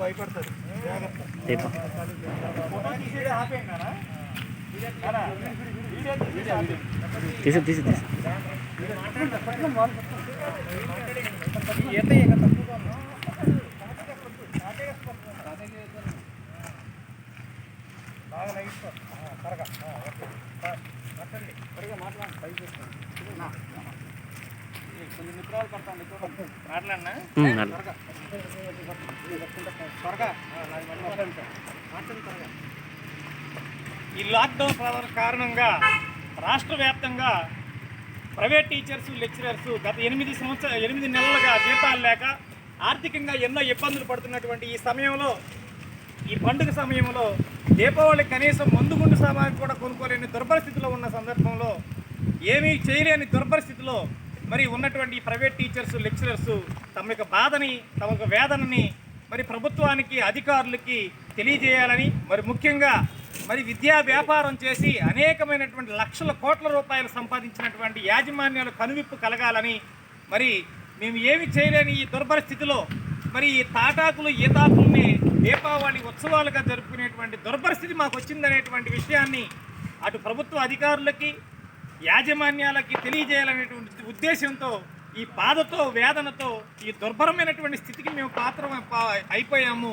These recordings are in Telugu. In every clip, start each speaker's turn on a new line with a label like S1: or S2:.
S1: భయపడతారు
S2: దీపం తీసి తీసి తీసి
S1: మాట్లాడినా ఈ లాక్డౌన్ కారణంగా రాష్ట్ర వ్యాప్తంగా ప్రైవేట్ టీచర్స్ లెక్చరర్స్ గత ఎనిమిది సంవత్సరాలు ఎనిమిది నెలలుగా జీతాలు లేక ఆర్థికంగా ఎన్నో ఇబ్బందులు పడుతున్నటువంటి ఈ సమయంలో ఈ పండుగ సమయంలో దీపావళి కనీసం మందుగుండు సామాన్ కూడా కొనుక్కోలేని దుర్పరిస్థితిలో ఉన్న సందర్భంలో ఏమీ చేయలేని దుర్పరిస్థితిలో మరి ఉన్నటువంటి ప్రైవేట్ టీచర్స్ లెక్చరర్స్ తమ యొక్క బాధని తమ యొక్క వేదనని మరి ప్రభుత్వానికి అధికారులకి తెలియజేయాలని మరి ముఖ్యంగా మరి విద్యా వ్యాపారం చేసి అనేకమైనటువంటి లక్షల కోట్ల రూపాయలు సంపాదించినటువంటి యాజమాన్యాలు కనువిప్పు కలగాలని మరి మేము ఏమి చేయలేని ఈ దుర్పరిస్థితిలో మరి ఈ తాటాకులు ఈతాకుల్ని దీపావళి ఉత్సవాలుగా జరుపుకునేటువంటి దుర్పరిస్థితి మాకు వచ్చిందనేటువంటి విషయాన్ని అటు ప్రభుత్వ అధికారులకి యాజమాన్యాలకి తెలియజేయాలనేటువంటి ఉద్దేశంతో ఈ బాధతో వేదనతో ఈ దుర్భరమైనటువంటి స్థితికి మేము పాత్ర పా- అయిపోయాము.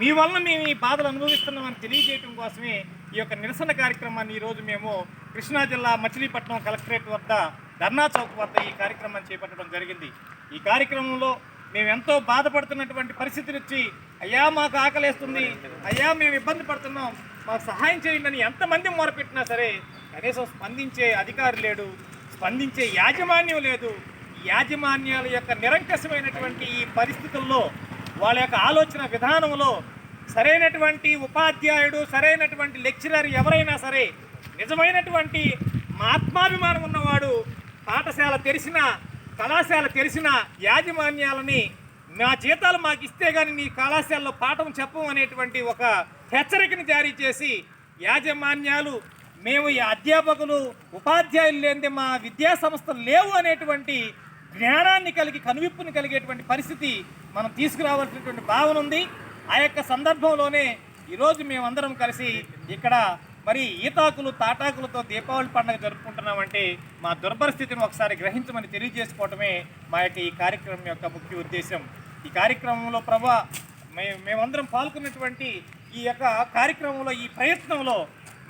S1: మీ వలన మేము ఈ బాధలు అనుభవిస్తున్నామని తెలియజేయడం కోసమే ఈ యొక్క నిరసన కార్యక్రమాన్ని ఈరోజు మేము కృష్ణా జిల్లా మచిలీపట్నం కలెక్టరేట్ వద్ద ధర్నా చౌక్ వద్ద ఈ కార్యక్రమాన్ని చేపట్టడం జరిగింది. ఈ కార్యక్రమంలో మేము ఎంతో బాధపడుతున్నటువంటి పరిస్థితులు వచ్చి అయ్యా మాకు ఆకలేస్తుంది. అయ్యా మేము ఇబ్బంది పడుతున్నాం. మాకు సహాయం చేయండి అని ఎంతమంది మొరపెట్టినా సరే కనీసం స్పందించే అధికారి లేడు స్పందించే యాజమాన్యం లేదు. యాజమాన్యాల యొక్క నిరంకశమైనటువంటి ఈ పరిస్థితుల్లో వాళ్ళ యొక్క ఆలోచన విధానంలో సరైనటువంటి ఉపాధ్యాయుడు సరైనటువంటి లెక్చరర్ ఎవరైనా సరే నిజమైనటువంటి మా ఆత్మాభిమానం ఉన్నవాడు పాఠశాల తెరిచిన కళాశాల తెరిచిన యాజమాన్యాలని నా జీతాలు మాకు ఇస్తే కానీ నీ కళాశాలలో పాఠం చెప్పం అనేటువంటి ఒక హెచ్చరికను జారీ చేసి యాజమాన్యాలు మేము ఈ అధ్యాపకులు ఉపాధ్యాయులు లేనిదే మా విద్యా సంస్థలు లేవు అనేటువంటి జ్ఞానాన్ని కలిగి కనువిప్పుని కలిగేటువంటి పరిస్థితి మనం తీసుకురావాల్సినటువంటి భావన ఉంది. ఆ యొక్క సందర్భంలోనే ఈరోజు మేమందరం కలిసి ఇక్కడ మరి ఈతాకులు తాటాకులతో దీపావళి పండుగ జరుపుకుంటున్నామంటే మా దుర్పరిస్థితిని ఒకసారి గ్రహించమని తెలియజేసుకోవటమే మా యొక్క ఈ కార్యక్రమం యొక్క ముఖ్య ఉద్దేశం. ఈ కార్యక్రమంలో ప్రభా మే మేమందరం పాల్గొన్నటువంటి ఈ యొక్క కార్యక్రమంలో ఈ ప్రయత్నంలో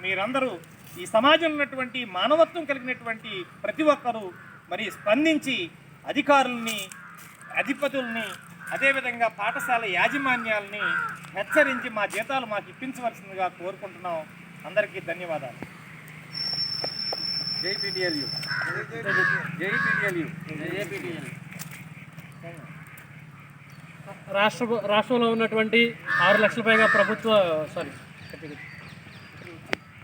S1: మీరందరూ ఈ సమాజంలో ఉన్నటువంటి మానవత్వం కలిగినటువంటి ప్రతి ఒక్కరూ మరి స్పందించి అధికారుల్ని అధిపతుల్ని అదేవిధంగా పాఠశాల యాజమాన్యాల్ని హెచ్చరించి మా జీతాలు మాకు ఇప్పించవలసిందిగా కోరుకుంటున్నాం. అందరికీ ధన్యవాదాలు.
S3: జై పీటీఎల్యూ జై
S4: రాష్ట్ర రాష్ట్రంలో ఉన్నటువంటి ఆరు లక్షల పైగా ప్రభుత్వ సారీ